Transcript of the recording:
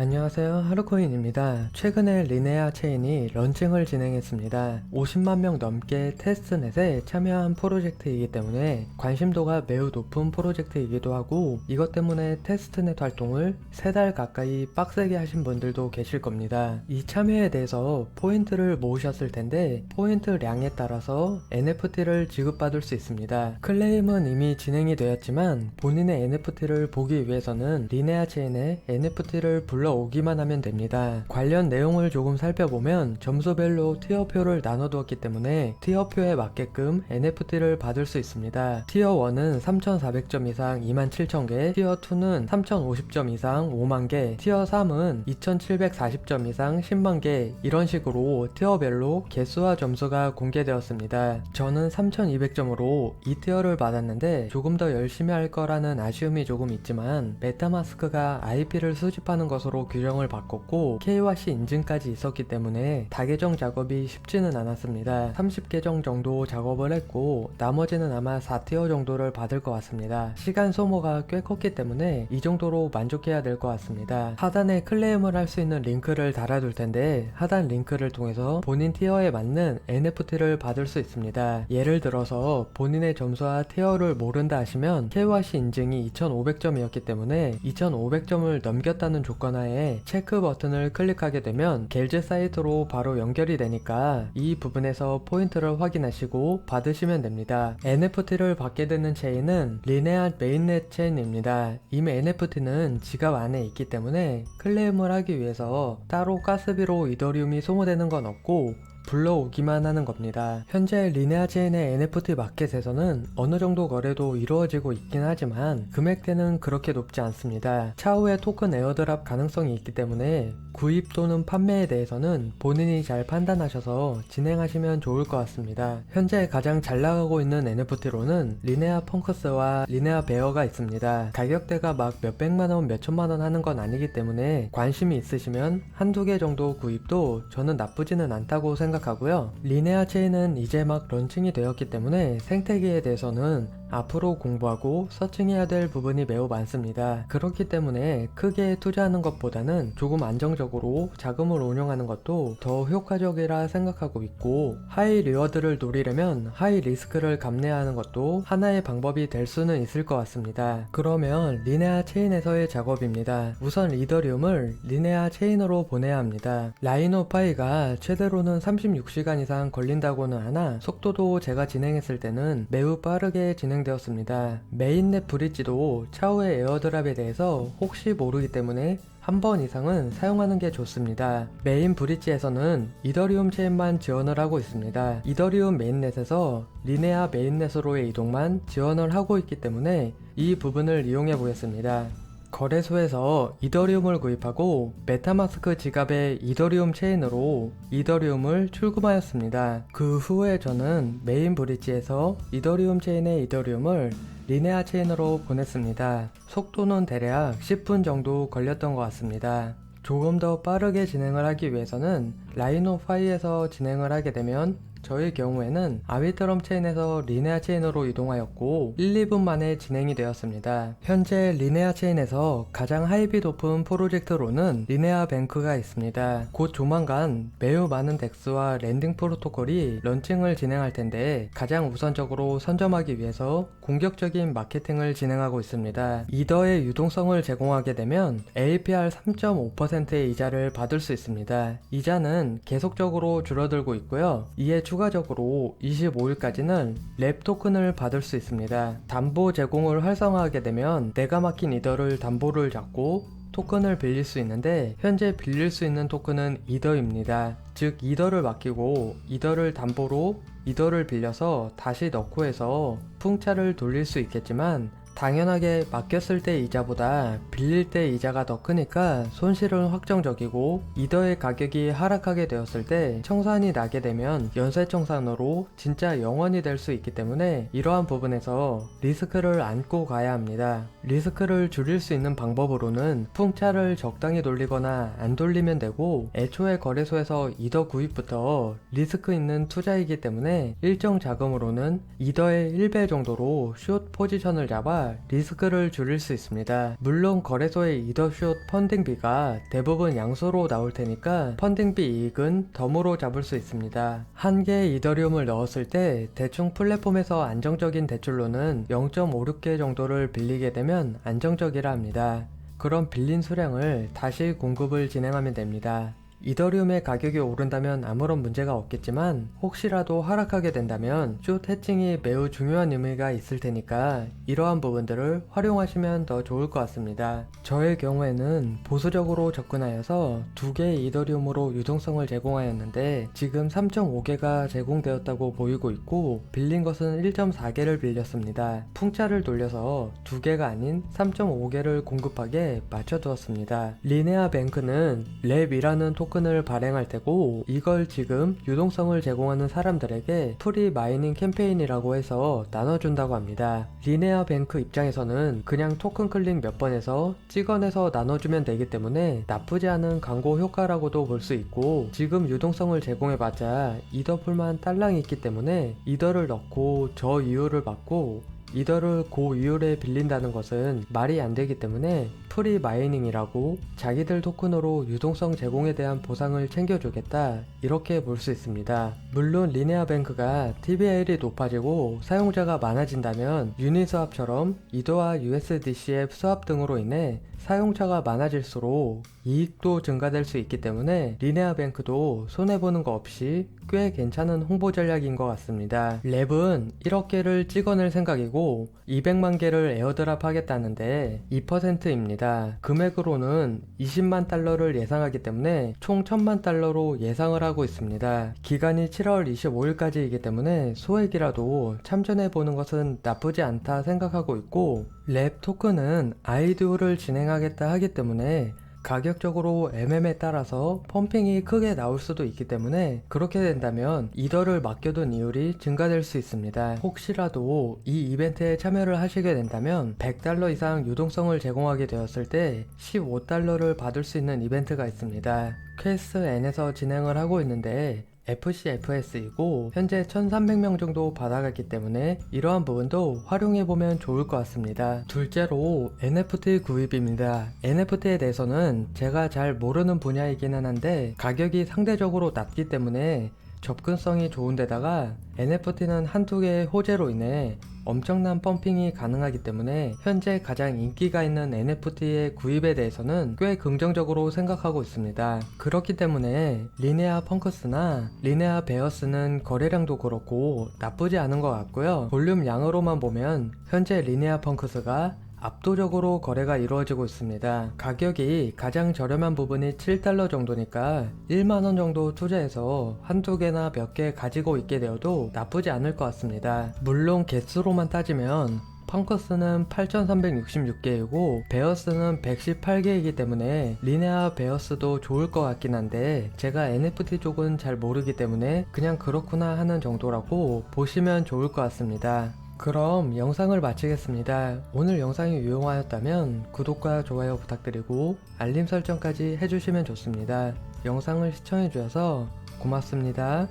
안녕하세요 하루코인입니다. 최근에 리네아 체인이 런칭을 진행했습니다. 50만 명 넘게 테스트넷에 참여한 프로젝트이기 때문에 관심도가 매우 높은 프로젝트이기도 하고 이것 때문에 테스트넷 활동을 3달 가까이 빡세게 하신 분들도 계실 겁니다. 이 참여에 대해서 포인트를 모으셨을 텐데 포인트량에 따라서 NFT를 지급받을 수 있습니다. 클레임은 이미 진행이 되었지만 본인의 NFT를 보기 위해서는 리네아 체인에 NFT를 불러 오기만 하면 됩니다. 관련 내용을 조금 살펴보면 점수별로 티어표를 나눠두었기 때문에 티어표에 맞게끔 NFT를 받을 수 있습니다. 티어 1은 3,400점 이상 27,000개, 티어 2는 3,050점 이상 5만 개, 티어 3은 2,740점 이상 10만 개 이런 식으로 티어별로 개수와 점수가 공개되었습니다. 저는 3,200점으로 이 티어를 받았는데 조금 더 열심히 할 거라는 아쉬움이 조금 있지만 메타마스크가 IP를 수집하는 것으로 규정을 바꿨고 KYC 인증까지 있었기 때문에 다계정 작업이 쉽지는 않았습니다. 30계정 정도 작업을 했고 나머지는 아마 4티어 정도를 받을 것 같습니다. 시간 소모가 꽤 컸기 때문에 이 정도로 만족해야 될 것 같습니다. 하단에 클레임을 할 수 있는 링크를 달아둘 텐데 하단 링크를 통해서 본인 티어에 맞는 NFT를 받을 수 있습니다. 예를 들어서 본인의 점수와 티어를 모른다 하시면 KYC 인증이 2500점이었기 때문에 2500점을 넘겼다는 조건하 에 체크 버튼을 클릭하게 되면 겔즈 사이트로 바로 연결이 되니까 이 부분에서 포인트를 확인하시고 받으시면 됩니다. NFT를 받게 되는 체인은 리네아 메인넷 체인입니다. 이미 NFT는 지갑 안에 있기 때문에 클레임을 하기 위해서 따로 가스비로 이더리움이 소모되는 건 없고 불러오기만 하는 겁니다. 현재 리네아 체인의 NFT 마켓에서는 어느 정도 거래도 이루어지고 있긴 하지만 금액대는 그렇게 높지 않습니다. 차후에 토큰 에어드랍 가능성이 있기 때문에 구입 또는 판매에 대해서는 본인이 잘 판단하셔서 진행하시면 좋을 것 같습니다. 현재 가장 잘 나가고 있는 NFT로는 리네아 펑크스와 리네아 베어가 있습니다. 가격대가 막 몇백만원, 몇천만원 하는 건 아니기 때문에 관심이 있으시면 한두 개 정도 구입도 저는 나쁘지는 않다고 생각 하고요. 리네아 체인은 이제 막 런칭이 되었기 때문에 생태계에 대해서는 앞으로 공부하고 서칭해야 될 부분이 매우 많습니다. 그렇기 때문에 크게 투자하는 것보다는 조금 안정적으로 자금을 운용하는 것도 더 효과적이라 생각하고 있고 하이 리워드를 노리려면 하이 리스크를 감내하는 것도 하나의 방법이 될 수는 있을 것 같습니다. 그러면 리네아 체인에서의 작업입니다. 우선 이더리움을 리네아 체인으로 보내야 합니다. 라이노 파이가 최대로는 36시간 이상 걸린다고는 하나 속도도 제가 진행했을 때는 매우 빠르게 진행 되었습니다. 메인넷 브릿지도 차후의 에어드랍에 대해서 혹시 모르기 때문에 한 번 이상은 사용하는 게 좋습니다. 메인 브릿지에서는 이더리움 체인만 지원을 하고 있습니다. 이더리움 메인넷에서 리네아 메인넷으로의 이동만 지원을 하고 있기 때문에 이 부분을 이용해 보겠습니다. 거래소에서 이더리움을 구입하고 메타마스크 지갑의 이더리움 체인으로 이더리움을 출금하였습니다. 그 후에 저는 메인 브릿지에서 이더리움 체인의 이더리움을 리네아 체인으로 보냈습니다. 속도는 대략 10분 정도 걸렸던 것 같습니다. 조금 더 빠르게 진행을 하기 위해서는 라이노 파이에서 진행을 하게 되면 저의 경우에는 아비트럼 체인에서 리네아 체인으로 이동하였고 1, 2분 만에 진행이 되었습니다. 현재 리네아 체인에서 가장 하이비 높은 프로젝트로는 리네아 뱅크가 있습니다. 곧 조만간 매우 많은 덱스와 랜딩 프로토콜이 런칭을 진행할 텐데 가장 우선적으로 선점하기 위해서 공격적인 마케팅을 진행하고 있습니다. 이더의 유동성을 제공하게 되면 APR 3.5%의 이자를 받을 수 있습니다. 이자는 계속적으로 줄어들고 있고요. 이에 추가적으로 25일까지는 랩 토큰을 받을 수 있습니다. 담보 제공을 활성화하게 되면 내가 맡긴 이더를 담보를 잡고 토큰을 빌릴 수 있는데 현재 빌릴 수 있는 토큰은 이더입니다. 즉 이더를 맡기고 이더를 담보로 이더를 빌려서 다시 넣고 해서 풍차를 돌릴 수 있겠지만 당연하게 맡겼을 때 이자보다 빌릴 때 이자가 더 크니까 손실은 확정적이고 이더의 가격이 하락하게 되었을 때 청산이 나게 되면 연쇄 청산으로 진짜 영원이 될 수 있기 때문에 이러한 부분에서 리스크를 안고 가야 합니다. 리스크를 줄일 수 있는 방법으로는 풍차를 적당히 돌리거나 안 돌리면 되고 애초에 거래소에서 이더 구입부터 리스크 있는 투자이기 때문에 일정 자금으로는 이더의 1배 정도로 숏 포지션을 잡아 리스크를 줄일 수 있습니다. 물론 거래소의 이더숏 펀딩비가 대부분 양수로 나올 테니까 펀딩비 이익은 덤으로 잡을 수 있습니다. 한 개의 이더리움을 넣었을 때 대충 플랫폼에서 안정적인 대출로는 0.56개 정도를 빌리게 되면 안정적이라 합니다. 그럼 빌린 수량을 다시 공급을 진행하면 됩니다. 이더리움의 가격이 오른다면 아무런 문제가 없겠지만 혹시라도 하락하게 된다면 숏 해칭이 매우 중요한 의미가 있을 테니까 이러한 부분들을 활용하시면 더 좋을 것 같습니다. 저의 경우에는 보수적으로 접근하여서 두 개의 이더리움으로 유동성을 제공하였는데 지금 3.5개가 제공되었다고 보이고 있고 빌린 것은 1.4개를 빌렸습니다. 풍차를 돌려서 두 개가 아닌 3.5개를 공급하게 맞춰두었습니다. 리네아 뱅크는 랩이라는 토 큰을 발행할 테고 이걸 지금 유동성을 제공하는 사람들에게 프리 마이닝 캠페인이라고 해서 나눠준다고 합니다. 리네아 뱅크 입장에서는 그냥 토큰 클릭 몇번 해서 찍어내서 나눠주면 되기 때문에 나쁘지 않은 광고 효과라고도 볼 수 있고 지금 유동성을 제공해봤자 이더풀만 딸랑이 있기 때문에 이더를 넣고 저 이유를 받고 이더를 고이율에 빌린다는 것은 말이 안 되기 때문에 프리 마이닝이라고 자기들 토큰으로 유동성 제공에 대한 보상을 챙겨주겠다 이렇게 볼 수 있습니다. 물론 리네아 뱅크가 TBL이 높아지고 사용자가 많아진다면 유니스왑처럼 이더와 USDC의 수합 등으로 인해 사용자가 많아질수록 이익도 증가될 수 있기 때문에 리네아 뱅크도 손해보는 거 없이 꽤 괜찮은 홍보 전략인 것 같습니다. 랩은 1억 개를 찍어낼 생각이고 200만 개를 에어드랍 하겠다는데 2%입니다. 금액으로는 20만 달러를 예상하기 때문에 총 1000만 달러로 예상을 하고 있습니다. 기간이 7월 25일까지이기 때문에 소액이라도 참전해 보는 것은 나쁘지 않다 생각하고 있고 랩 토큰은 아이디오를 진행하겠다 하기 때문에 가격적으로 MM에 따라서 펌핑이 크게 나올 수도 있기 때문에 그렇게 된다면 이더를 맡겨둔 이율이 증가될 수 있습니다. 혹시라도 이 이벤트에 참여를 하시게 된다면 100달러 이상 유동성을 제공하게 되었을 때 15달러를 받을 수 있는 이벤트가 있습니다. 퀘스트 N에서 진행을 하고 있는데 FCFS이고 현재 1300명 정도 받아갔기 때문에 이러한 부분도 활용해보면 좋을 것 같습니다. 둘째로 NFT 구입입니다. NFT에 대해서는 제가 잘 모르는 분야이기는 한데 가격이 상대적으로 낮기 때문에 접근성이 좋은데다가 NFT는 한두 개의 호재로 인해 엄청난 펌핑이 가능하기 때문에 현재 가장 인기가 있는 NFT의 구입에 대해서는 꽤 긍정적으로 생각하고 있습니다. 그렇기 때문에 리네아 펑크스나 리네아 베어스는 거래량도 그렇고 나쁘지 않은 것 같고요. 볼륨 양으로만 보면 현재 리네아 펑크스가 압도적으로 거래가 이루어지고 있습니다. 가격이 가장 저렴한 부분이 7달러 정도니까 1만원 정도 투자해서 한두 개나 몇 개 가지고 있게 되어도 나쁘지 않을 것 같습니다. 물론 개수로만 따지면 펑커스는 8366개이고 베어스는 118개이기 때문에 리네아 베어스도 좋을 것 같긴 한데 제가 NFT 쪽은 잘 모르기 때문에 그냥 그렇구나 하는 정도라고 보시면 좋을 것 같습니다. 그럼 영상을 마치겠습니다. 오늘 영상이 유용하였다면 구독과 좋아요 부탁드리고 알림 설정까지 해주시면 좋습니다. 영상을 시청해주셔서 고맙습니다.